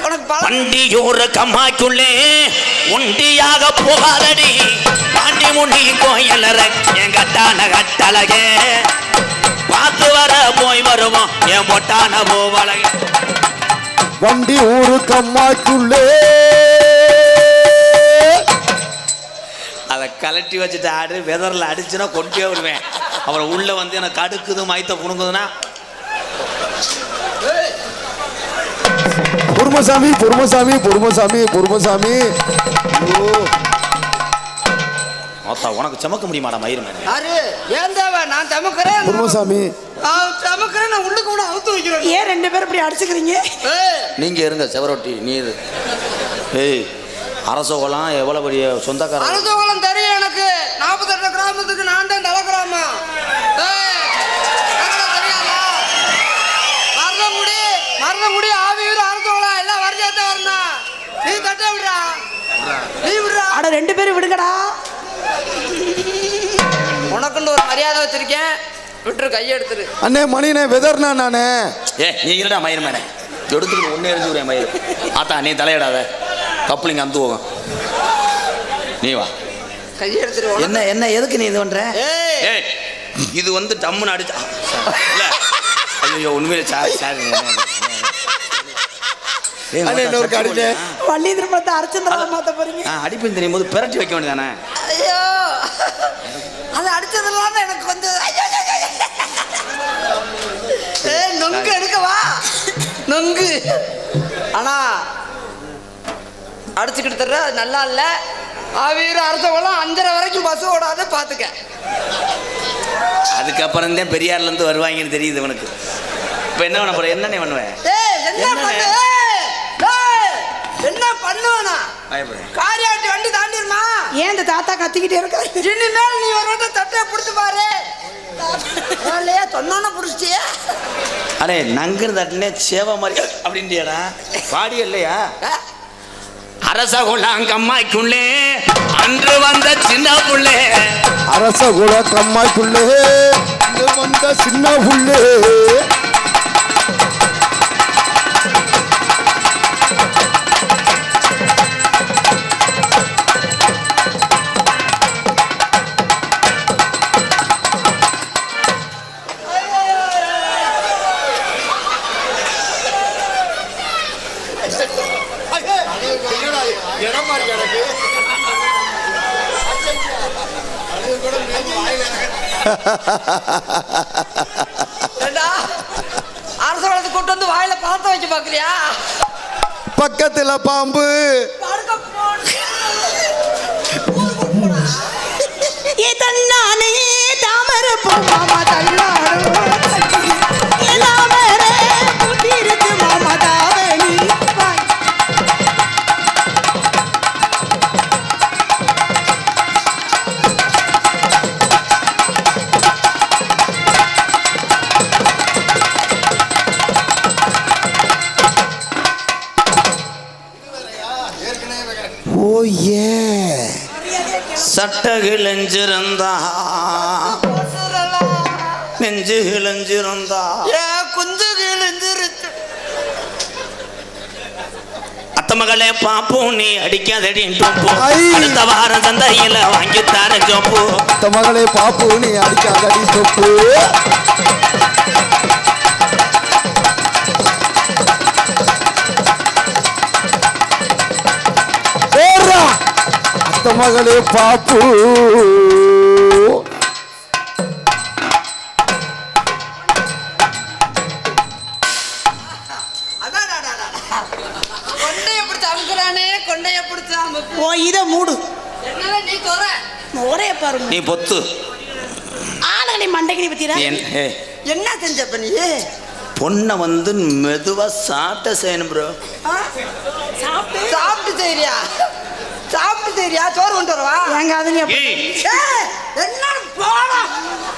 பல வண்டியூர் கம்மாய்க்குள்ளே உண்டியாக போகாதடி பாண்டி முண்டி கோயிலற என் கட்டான கட்டழகே. பார்த்து வர போய் வருவோம் என் மொட்டான பூவழகே வண்டி ஊரு கம்மாக்குள்ளே அதை கலட்டி வச்சுட்டு ஆடு வெதரில் அடிச்சுன்னா கொண்டே விடுவேன். அப்புறம் உள்ள வந்து எனக்கு கடுக்குது மைத்த புணுங்குதுன்னா பொறுமசாமி பொறுமசாமி பொறுமசாமி பொறுமசாமி. மொத்தா உனக்கு சமக்க முடியுமாடா மயிர் மேலே? யாரு? ஏன் தேவை? நான் தமக்கிறேன் பொறுமசாமி. நான் தமக்கிறேன் நான் உள்ளுக்கு கூட அவுத்து வைக்கிறேன். ஏன் ரெண்டு பேரும் இப்படி அடிச்சுக்கிறீங்க? நீங்க இருங்க செவரொட்டி நீ இரு. ஏய் அரசோகலாம் எவ்வளோ பெரிய சொந்தக்காரன்? அனுசோகலம் தெரியும் எனக்கு. நாற்பத்தெட்டு கிராமத்துக்கு நான் தான் தலை கிராமம் ரெண்டு பேரும் விடுங்கடா. உனக்குன்னு ஒரு மரியாதை வச்சிருக்கேன். விட்டுரு கையை எடுத்துரு. அண்ணே மணினே வெதர்னா நானே? ஏ நீ இருடா மயிர் மேலே. எடுத்துக்கிட்டு ஒன்று எரிஞ்சு விடுறேன் மயிர் ஆத்தா நீ தலையிடாத. கப்ளிங் அந்து போகும். நீ வா. கையை எடுத்துரு என்ன என்ன எதுக்கு நீ இது பண்ற? ஏய்! இது வந்து டம்முன்னு அடிச்சா. இல்ல. ஐயோ உண்மையிலே சார் சார் அண்ணே, இன்னொருக்கா அடிச்சே. வள்ளி திருமணத்தை அரைச்சந்திராவை மாத்த போறீங்க. தெரியும் போது பிரட்டி வைக்க வேண்டியதானே? ஐயோ. அது அடிச்சதுலாம் எனக்கு. ஏய் நொங்கு எடுக்கவா நொங்கு. ஆனா அடிச்சுக்கிட்டு தர்ற அது நல்லா இல்ல. ஆவியூர் அரசவெல்லாம் அஞ்சரை வரைக்கும் பஸ் ஓடாத பாத்துக்க. அதுக்கப்புறம் தான் பெரியார்ல இருந்து வருவாங்கன்னு தெரியுது உனக்கு. இப்போ என்ன பண்ண போற? என்ன நீ பண்ணுவேன் ஏய் என்ன என்னண்ணே? பண்ணு ஏய், ஏய், என்ன பண்ணுவனா? பயப்படுறேன் காரியாட்டி வண்டி தாண்டிருமா? ஏன் இந்த தாத்தா கத்திக்கிட்டே இருக்காரு? இனிமேல் நீ ஒரு வாட்டி தட்டையை பிடிச்சு பாரு. இல்லையா சொன்னான புடிச்சிட்டியே. அடே நங்கர் தட்டினே சேவை மாதிரி அப்படின்ட்டியாடா. பாடி இல்லையா? அரச குலாங்கம்மாய்க்குள்ளே அன்று வந்த சின்ன புள்ளே. அரச குல கம்மாக்குள்ளே இங்க வந்த சின்ன புள்ளே. அரச வளத்தை கூட்டு வந்து வாயில பழத்தை வைக்க பாக்குறியா? பக்கத்துல பாம்பு. ஏ தன்னானே சட்ட கிழிஞ்சிருந்தா நெஞ்சு கிழிஞ்சிருந்தா ஏ குஞ்சு கிழிஞ்சிருச்சு அத்த மகளே பாப்போம் நீ அடிக்காதடி. அடுத்த வாரம் சந்தையில வாங்கி தர ஜோப்பு. அத்த மகளே பாப்பு நீ அடிக்காதடி தொப்பு மகளே பாப்பு. ஓ இத மூடு. ஒரே பாருங்க நீ பொத்து. ஆளுகளை மண்டைக்கு பத்திரா? என்ன- செஞ்சப்ப நீ? பொண்ணை வந்து மெதுவா சாப்பிட்ட செய்யணும் ப்ரோ? சாப்பிட்டு. சாப்பிட்டு செய்றியா செய்யறியா சோறு கொண்டு வருவா? எங்க அது என்ன போன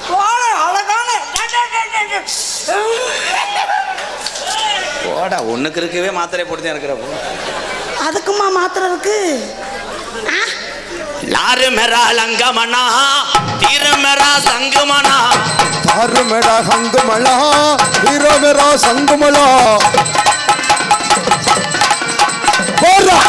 போன அழகான. போடா ஒண்ணுக்கு இருக்கவே மாத்திரை போட்டு இருக்கிற அதுக்குமா மாத்திரை இருக்கு? லாரு மெரா லங்கமனா தீரமெரா சங்குமனா தாரு மெரா சங்குமலா தீரமெரா சங்குமலா போறா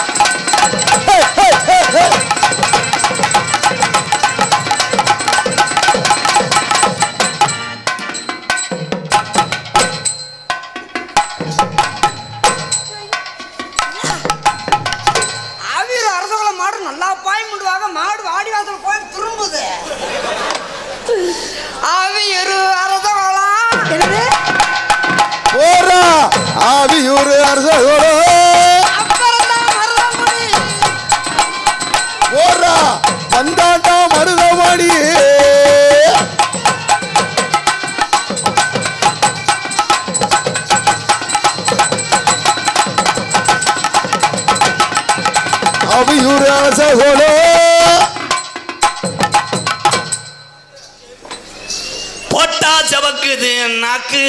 அரசோட அப்புறம் வந்தாண்டா மருதமணி அரசோட போட்டா சவக்குது நாக்கு.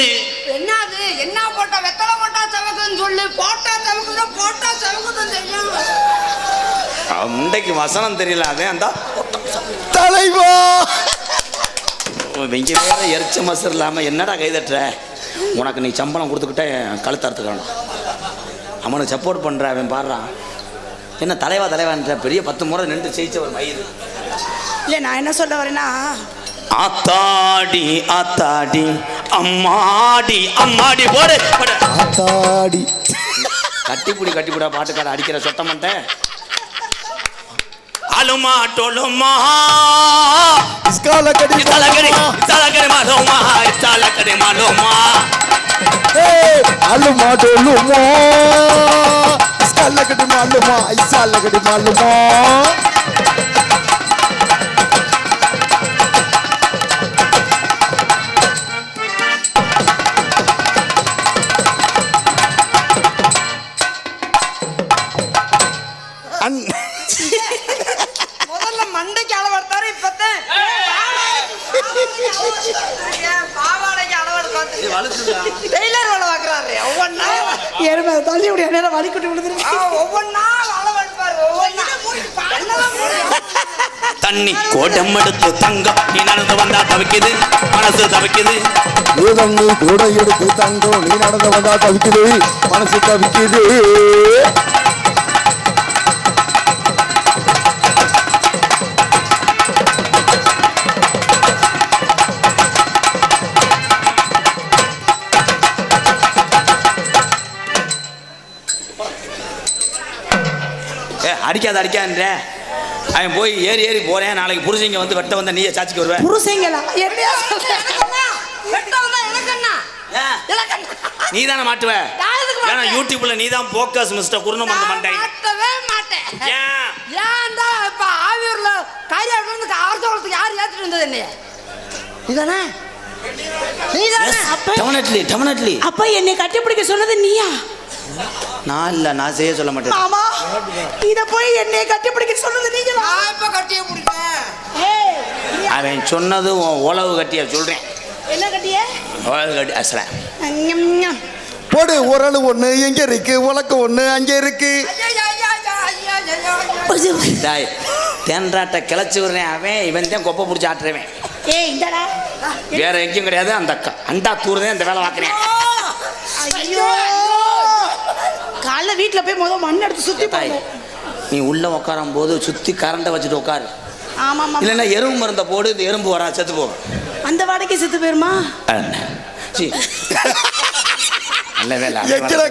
என்னது? என்ன போட்டா? வெத்தலை போட்டா சவக்குன்னு சொல்லி. போட்டா சவக்குதா போட்டா சவக்குதான் செய்யும் முண்டைக்கு வசனம் தெரியல அதே அந்த தலைவா! வெங்க வேற எரிச்ச மசர் இல்லாம என்னடா கைதட்டுற உனக்கு நீ சம்பளம் கொடுத்துக்கிட்டே கழுத்து அறுத்துக்கணும் அவனுக்கு சப்போர்ட் பண்ற அவன் பாடுறான் என்ன தலைவா தலைவான்ற பெரிய பத்து முறை நின்று ஜெயிச்ச ஒரு மயிறு. இல்ல நான் என்ன சொல்ல வரேன்னா ஆத்தாடி ஆத்தாடி அம்மாடி அம்மாடி போடு போடு. ஆத்தாடி. கட்டிப்புடி கட்டிப்புடா பாட்டுக்கார அடிக்கிற சொத்த மாட்டேன் அலுமா டொலுமா இஸ்கால கடி தலகடி தலகடி மாலோமா தலகடி மாலோமா. அலு மாடலுமா இஸ்கால கடி மாலுமா இசால கடி மாலுமா. முதல்ல மண்டைக்கு அளவெடுத்தாரு இப்பத்தான். பாவாடைக்கு அளவெடுத்தாரு டெய்லர் வேலை பார்க்குறாரு ஒவ்வொன்றா எருமை தள்ளி விட நேரம் வலி குட்டி விழுந்துருக்கு அளவெடுப்பாரு முடியும்? தண்ணி கோட்டம் எடுத்து தங்கம். நீ நடந்து வந்தா தவிக்குது மனசு தவிக்குது. வேதம் நீ கூட எடுத்து தங்கம். நீ நடந்து வந்தா தவிக்குது மனசு தவிக்குது. அடிக்காத அடிக்காதுன்ற. அவன் போய் ஏறி ஏறி போறேன். நாளைக்கு புருஷங்க வந்து வெட்ட வந்தா நீயே சாச்சிக்கு வருவேன் புருஷங்களா? என்னையா? நீ தானே மாட்டுவ. ஏன்னா மாட்டேன்? யூடியூப்ல நீ தான் போக்கஸ் மிஸ்டர் குருணம் வந்து மண்டை. மாட்டவே மாட்டேன். ஏன் ஏன்டா இப்ப ஆவியூர்ல காரியாவில இருந்து ஆர்த்தவளத்துக்கு யார் ஏத்துட்டு வந்தது என்னைய? இதானே? நீதானே? டெஃபினெட்லி டெஃபினெட்லி அப்ப என்னை கட்டிப்பிடிக்க சொன்னது நீயா? நான் இல்ல நான் செய்ய சொல்ல மாட்டேன். மாமா இத போய் என்னை கட்டிப்பிடிக்க சொன்னது நீங்களா? நான் இப்ப கட்டிய பிடிப்பேன் ஏய், அவன் சொன்னது உன் உழவு கட்டிய சொல்றேன். என்ன கட்டிய? உழவு கட்டி அசல ஞம், ஞம். போடு உரல் ஒண்ணு எங்க இருக்கு? உலக்க ஒண்ணு அங்க இருக்கு. தாய் தேன்றாட்ட கிளச்சி விடுறேன். அவன் இவன் தான் கொப்பை பிடிச்சி ஆட்டுறவன். ஏய் இந்தடா. வேற எங்கேயும் கிடையாது. அந்த அக்கா அண்டா தூர் இந்த வேலை பார்க்குறேன். ஐயோ. காலைல வீட்ல போய் முதல் மண் எடுத்து சுத்தி தாய் போடணும். நீ உள்ள உட்காரும் போது சுத்தி கரண்டை வச்சுட்டு உட்காரு ஆமா ஆமா. இல்லைன்னா எறும்பு மருந்த போடு இந்த எறும்பு வரா செத்து போ அந்த வாடகை செத்து போயிருமா? சீ. நல்ல வேலை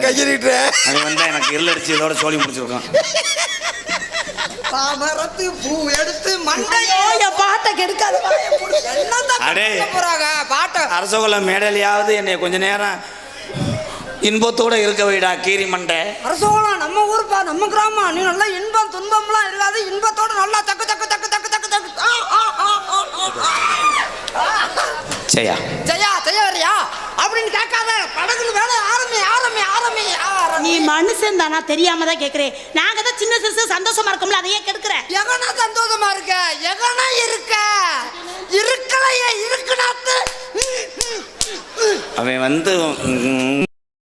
கையறிட்டு அது வந்தா எனக்கு இருளடிச்சு இதோட சோழி முடிச்சிருக்கோம். தாமரத்து பூ எடுத்து மண்டையோ என் பாட்டை கெடுக்காத அடே. பாட்டை. அரசகுல மேடலையாவது என்னை கொஞ்ச நேரம் இன்பத்தோட இருக்க வைடா கீரி மண்டை. அரசோளம் நம்ம ஊருப்பா நம்ம கிராமம். நீ நல்லா இன்பம் துன்பம்லாம் இருக்காது. இன்பத்தோட நல்லா தக்கு தக்கு தக்கு தக்கு தக்கு தக்கு. ஆ, ஆ, ஆ, ஆ, ஆ. சரியா ஜெயா. ஜெயா வரியா அப்படின்னு கேட்காத. படகுல வேலை ஆரம்பி ஆரம்பி ஆரம்பி நீ மனுஷன் தானா? தெரியாம தான் கேக்குறேன். நாங்க தான் சின்ன சிறுசு சந்தோஷமா இருக்கோம்ல அதையே கெடுக்கிற. எகனா சந்தோஷமா இருக்க? எகனா இருக்க? இருக்கலையே இருக்குனாத்து. அவன் வந்து